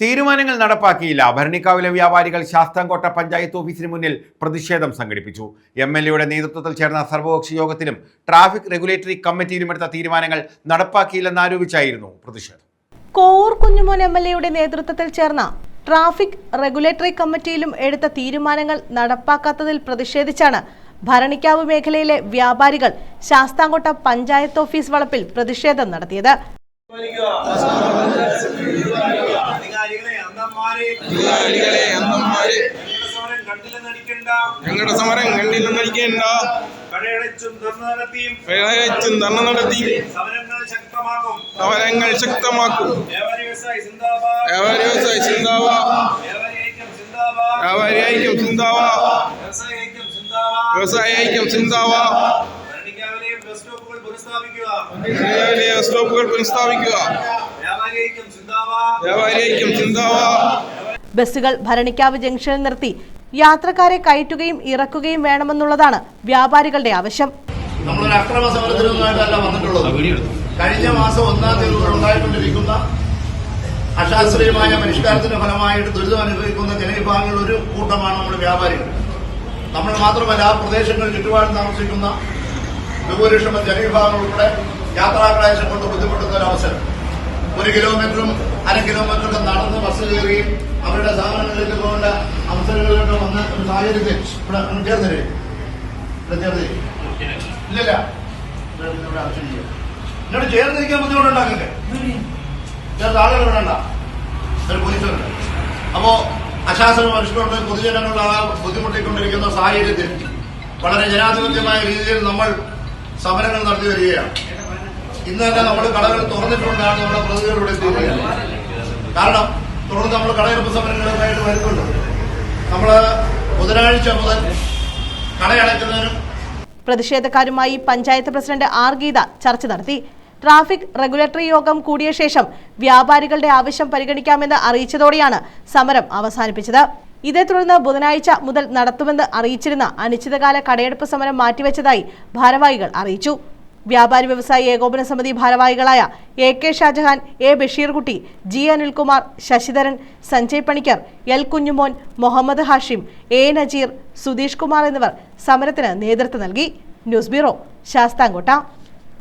തീരുമാനങ്ങൾ നടപ്പാക്കിയില്ല. ഭരണിക്കാവിലെ വ്യാപാരികൾ ശാസ്താംകോട്ട പഞ്ചായത്ത് ഓഫീസിന് മുന്നിൽ പ്രതിഷേധം സംഘടിപ്പിച്ചു. എം എൽ എയുടെ നേതൃത്വത്തിൽ ചേർന്ന സർവകക്ഷി യോഗത്തിലും ട്രാഫിക് റെഗുലേറ്ററി കമ്മിറ്റിയിലും എടുത്ത തീരുമാനങ്ങൾ നടപ്പാക്കിയില്ലെന്നാരോപിച്ചായിരുന്നു പ്രതിഷേധം. കോവൂർ കുഞ്ഞുമോൻ എം എൽ എയുടെ നേതൃത്വത്തിൽ ചേർന്ന ട്രാഫിക് റെഗുലേറ്ററി കമ്മിറ്റിയിലും എടുത്ത തീരുമാനങ്ങൾ നടപ്പാക്കാത്തതിൽ പ്രതിഷേധിച്ചാണ് ഭരണിക്കാവ് മേഖലയിലെ വ്യാപാരികൾ ശാസ്താംകോട്ട പഞ്ചായത്ത് ഓഫീസ് വളപ്പിൽ പ്രതിഷേധം നടത്തിയത്. അധികാരികളെ അന്തന്മാരെ ഞങ്ങളുടെ സമരം കണ്ടില്ല നടത്തിയും പ്രളയച്ചും ധർണ നടത്തി. സമരങ്ങൾ ശക്തമാക്കും. വ്യവസായി ചിന്താവ വ്യാപാരി ഐക്യം ചിന്താവ വ്യവസായ ഐക്യം ചിന്താവ സ്റ്റോപ്പുകൾ പുനഃസ്ഥാപിക്കുക. ബസ്സുകൾ ഭരണിക്കാവ് ജംഗ്ഷനിൽ നിർത്തി. യാത്രക്കാരെ കയറ്റുകയും ഇറക്കുകയും വേണമെന്നുള്ളതാണ് വ്യാപാരികളുടെ ആവശ്യം. നമ്മളൊരു അക്രമ സമരത്തിനൊന്നായിട്ടല്ല വന്നിട്ടുള്ളത്. കഴിഞ്ഞ മാസം ഒന്നാം തീയതി മുതൽ ഉണ്ടായിക്കൊണ്ടിരിക്കുന്ന അശാസ്ത്രീയമായ പരിഷ്കാരത്തിന്റെ ഫലമായിട്ട് ദുരിതം അനുഭവിക്കുന്ന ജനവിഭാഗങ്ങൾ ഒരു കൂട്ടമാണ് നമ്മുടെ വ്യാപാരികൾ. നമ്മൾ മാത്രമല്ല ആ പ്രദേശങ്ങളിൽ ചുറ്റുപാടും താമസിക്കുന്ന ഭൂരിപക്ഷം ജനവിഭാഗങ്ങൾ ഉൾപ്പെടെ യാത്രാക്ലേശം കൊണ്ട് ബുദ്ധിമുട്ടുന്ന ഒരു അവസരം. ഒരു കിലോമീറ്ററും അര കിലോമീറ്ററൊക്കെ നടന്ന് ബസ് കയറുകയും അവരുടെ സാധനങ്ങളിലേക്ക് പോകേണ്ട അവസരങ്ങളിലൊക്കെ വന്ന സാഹചര്യത്തിൽ ഇവിടെ ചേർന്നില്ലേ ഇവിടെ ഇല്ലല്ല. എന്നോട് ചേർന്നിരിക്കാൻ ബുദ്ധിമുട്ടുണ്ടാക്കില്ലേ ചേർത്ത് ആളുകൾ വേണ്ട ഒരു അപ്പോ അശാസന പരിഷ്കരണ പൊതുജനങ്ങളുടെ ആ ബുദ്ധിമുട്ടിക്കൊണ്ടിരിക്കുന്ന സാഹചര്യത്തിൽ വളരെ ജനാധിപത്യമായ രീതിയിൽ നമ്മൾ സമരങ്ങൾ നടത്തി വരികയാണ്. ഇന്ന് തന്നെ നമ്മൾ കടകൾ തുറന്നിട്ടുകൊണ്ടാണ് നമ്മുടെ പ്രതിനിധികളുടെ കാരണം തുടർന്ന് നമ്മൾ കടയെടുപ്പ് സമരങ്ങളുമായിട്ട് വരുന്നുണ്ട്. നമ്മൾ ബുധനാഴ്ച മുതൽ കടയടയ്ക്കുന്നതിനും പ്രതിഷേധക്കാരുമായി പഞ്ചായത്ത് പ്രസിഡന്റ് ആർ ഗീത ചർച്ച നടത്തി. ട്രാഫിക് റെഗുലേറ്ററി യോഗം കൂടിയ ശേഷം വ്യാപാരികളുടെ ആവശ്യം പരിഗണിക്കാമെന്ന് അറിയിച്ചതോടെയാണ് സമരം അവസാനിപ്പിച്ചത്. ഇതേ തുടർന്ന് ബുധനാഴ്ച മുതൽ നടത്തുമെന്ന് അറിയിച്ചിരുന്ന അനിശ്ചിതകാല കടയെടുപ്പ് സമരം മാറ്റിവെച്ചതായി ഭാരവാഹികൾ അറിയിച്ചു. വ്യാപാരി വ്യവസായി ഏകോപന സമിതി ഭാരവാഹികളായ A K Shajahan A Basheerkutty G Anilkumar Sasidharan Sanjay Panicker L Kunjumon Muhammad Hashim A Najeer Sudheesh Kumar എന്നിവർ സമരത്തിന് നേതൃത്വം നൽകി. News bureau Sasthamcotta.